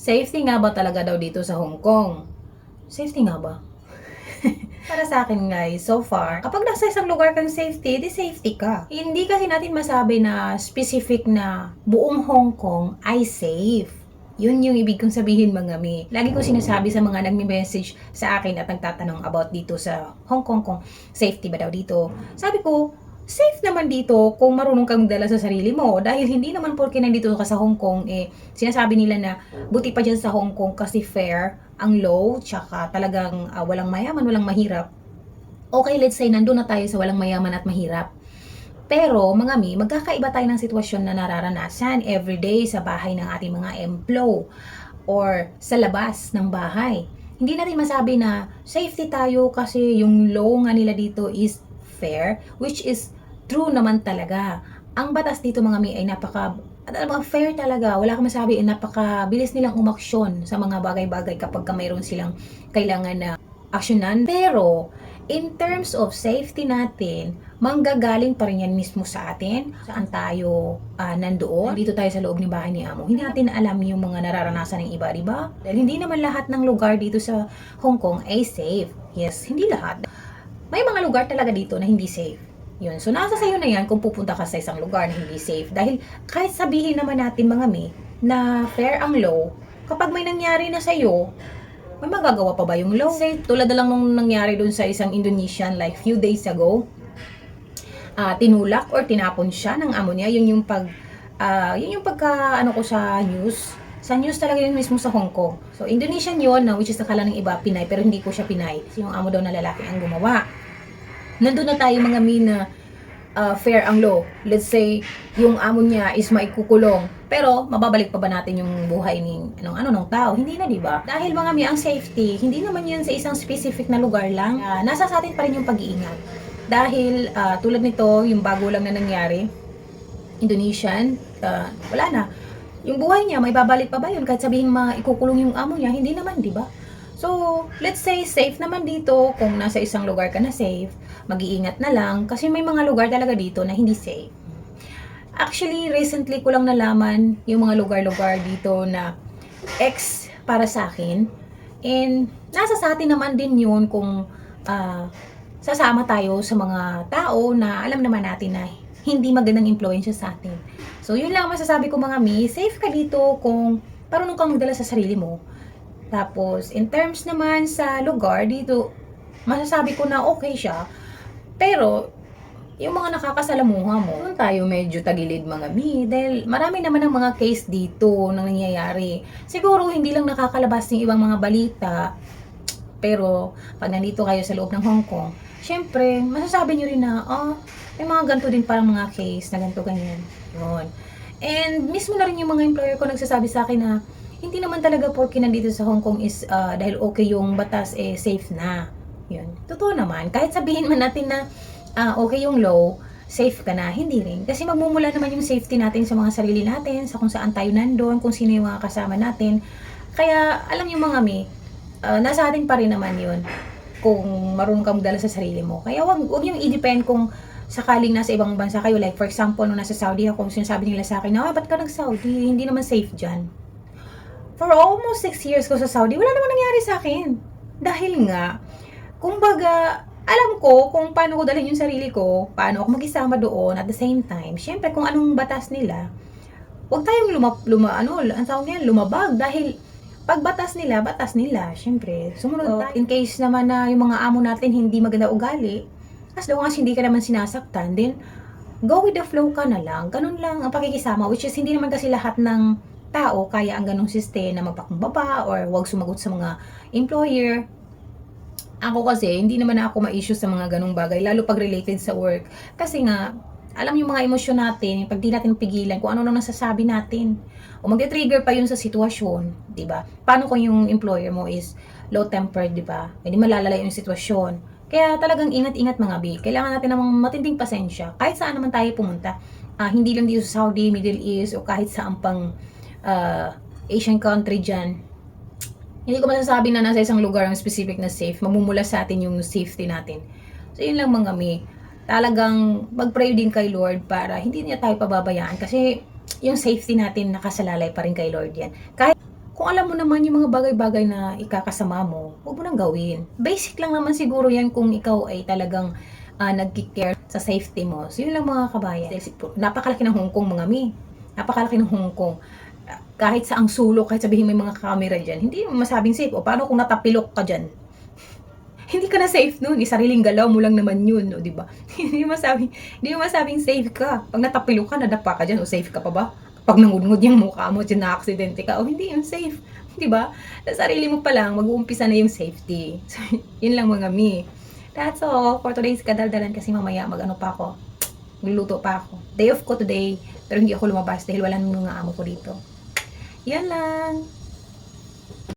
Safety nga ba talaga daw dito sa Hong Kong? Safety nga ba? Para sa akin guys, so far, kapag nasa isang lugar kang safety, di safety ka. Hindi kasi natin masabi na specific na buong Hong Kong ay safe. Yun yung ibig kong sabihin mga mi. Lagi ko sinasabi sa mga nagme-message sa akin at nagtatanong about dito sa Hong Kong kung safety ba daw dito. Sabi ko, safe naman dito kung marunong kang dala sa sarili mo. Dahil hindi naman porke nandito ka sa Hong Kong, eh, sinasabi nila na buti pa dyan sa Hong Kong kasi fair ang low, tsaka talagang ah, walang mayaman, walang mahirap. Okay, let's say, nandun na tayo sa walang mayaman at mahirap. Pero, mga mi, magkakaiba tayo ng sitwasyon na nararanasan everyday sa bahay ng ating mga emplo or sa labas ng bahay. Hindi natin masabi na safety tayo kasi yung law nga nila dito is fair, which is true naman talaga. Ang batas dito mga mi ay napaka at alam fair talaga. Wala kang masabi, eh, napakabilis nilang umaksyon sa mga bagay-bagay kapag ka mayroon silang kailangan na aksyonan. Pero, in terms of safety natin, manggagaling pa rin yan mismo sa atin. Saan tayo ah, nandoon. Dito tayo sa loob ng bahay ni Amo. Hindi natin alam yung mga nararanasan ng iba, di ba? Dahil hindi naman lahat ng lugar dito sa Hong Kong ay safe. Yes, hindi lahat. May mga lugar talaga dito na hindi safe. Yun. So, nasa sayo na yan kung pupunta ka sa isang lugar na hindi safe. Dahil kahit sabihin naman natin mga mi na fair ang law, kapag may nangyari na sa'yo, may magagawa pa ba yung law? Say, tulad na lang nung nangyari dun sa isang Indonesian like few days ago, ah, tinulak or tinapon siya ng amo niya. Yun yung pag, ah, yun yung pagka, ano ko sa news. Sa news talaga yun mismo sa Hong Kong. So, Indonesian yun, na which is nakala ng iba, Pinay, pero hindi ko siya Pinay. Kasi yung amo daw na lalaki ang gumawa. Nandun na tayo mga mina uh, fair ang law. Let's say, yung amo niya is maikukulong. Pero, mababalik pa ba natin yung buhay ni anong, ano, ng tao? Hindi na, di ba? Dahil mga mi, ang safety, hindi naman yun sa isang specific na lugar lang. Ah, nasa sa atin pa rin yung pag-iingat. Dahil, ah, tulad nito, yung bago lang na nangyari, Indonesian, ah, wala na. Yung buhay niya, may babalik pa ba yun? Kahit sabihin maikukulong yung amo niya, hindi naman, di ba? So, let's say safe naman dito kung nasa isang lugar ka na safe, mag-iingat na lang kasi may mga lugar talaga dito na hindi safe. Actually, recently ko lang nalaman yung mga lugar-lugar dito na ex para sa akin. And nasa sa atin naman din yun kung ah, sasama tayo sa mga tao na alam naman natin na hindi magandang impluensya sa atin. So, yun lang masasabi ko mga mi, safe ka dito kung parunong kang magdala sa sarili mo. Tapos, in terms naman sa lugar, dito, masasabi ko na okay siya. Pero, yung mga nakakasalamuha mo, doon tayo medyo tagilid mga mi. Dahil marami naman ang mga case dito na nangyayari. Siguro, hindi lang nakakalabas ng ibang mga balita. Pero, pag nandito kayo sa loob ng Hong Kong, syempre, masasabi nyo rin na, oh, may mga ganito din parang mga case na ganito ganyan. Yun. And mismo na rin yung mga employer ko nagsasabi sa akin na hindi naman talaga porke nandito sa Hong Kong is ah, dahil okay yung batas eh safe na. Yun. Totoo naman. Kahit sabihin man natin na ah, okay yung law, safe ka na, hindi rin. Kasi magmumula naman yung safety natin sa mga sarili natin, sa kung saan tayo nandun, kung sino yung mga kasama natin. Kaya, alam yung mga mi, ah, nasa atin pa rin naman yun kung marunong kang magdala sa sarili mo. Kaya wag, wag yung i-depend kung sakaling nasa ibang bansa kayo. Like, for example, nung nasa Saudi ako, sinasabi nila sa akin, na, ah, ba't ka nag-Saudi? Hindi naman safe dyan. For almost six years ko sa Saudi, wala naman nangyari sa akin. Dahil nga, kumbaga, alam ko kung paano ko dalhin yung sarili ko, paano ako mag-isama doon at the same time. Siyempre, kung anong batas nila, huwag tayong luma, luma ano, ang tawag niyan, lumabag. Dahil, pag batas nila, batas nila. Siyempre, sumunod tayo. In case naman na yung mga amo natin hindi maganda ugali, as long as hindi ka naman sinasaktan, then, go with the flow ka na lang. Ganun lang ang pakikisama, which is hindi naman kasi lahat ng tao kaya ang ganong system na magpakumbaba or wag sumagot sa mga employer. Ako kasi, hindi naman ako ma-issue sa mga ganong bagay, lalo pag related sa work. Kasi nga, alam yung mga emosyon natin, pag di natin pigilan, kung ano nang nasasabi natin. O magde-trigger pa yun sa sitwasyon, di ba? Paano kung yung employer mo is low-tempered, di ba? Hindi malalala yung sitwasyon. Kaya talagang ingat-ingat mga bi. Kailangan natin ng matinding pasensya. Kahit saan naman tayo pumunta. Ah, hindi lang dito sa Saudi, Middle East, o kahit saan pang ah, Asian country dyan. Hindi ko masasabi na nasa isang lugar ang specific na safe. Mamumula sa atin yung safety natin. So, yun lang mga mi. Talagang mag-pray din kay Lord para hindi niya tayo pababayaan. Kasi yung safety natin nakasalalay pa rin kay Lord yan. Kahit kung alam mo naman yung mga bagay-bagay na ikakasama mo, huwag mo nang gawin. Basic lang naman siguro yan kung ikaw ay talagang uh, nagkikare sa safety mo. So, yun lang mga kabayan. Napakalaki ng Hong Kong, mga mi. Napakalaki ng Hong Kong. Ah, Kahit sa ang sulok, kahit sabihin may mga camera dyan, hindi masabing safe. O paano kung natapilok ka dyan? hindi ka na safe nun. Isariling galaw mo lang naman yun, o, di ba? hindi masabing, hindi masabing safe ka. Pag natapilok ka, nadapa ka dyan, o safe ka pa ba? Pag nangudngud yung mukha mo, dyan na-aksidente ka, o hindi yun safe. Di ba? Sa sarili mo pa lang, mag-uumpisa na yung safety. So, yun lang mga mi. That's all for today's kadaldalan kasi mamaya mag-ano pa ako. Magluluto pa ako. Day off ko today, pero hindi ako lumabas dahil wala nang mga amo ko dito. Yan lang.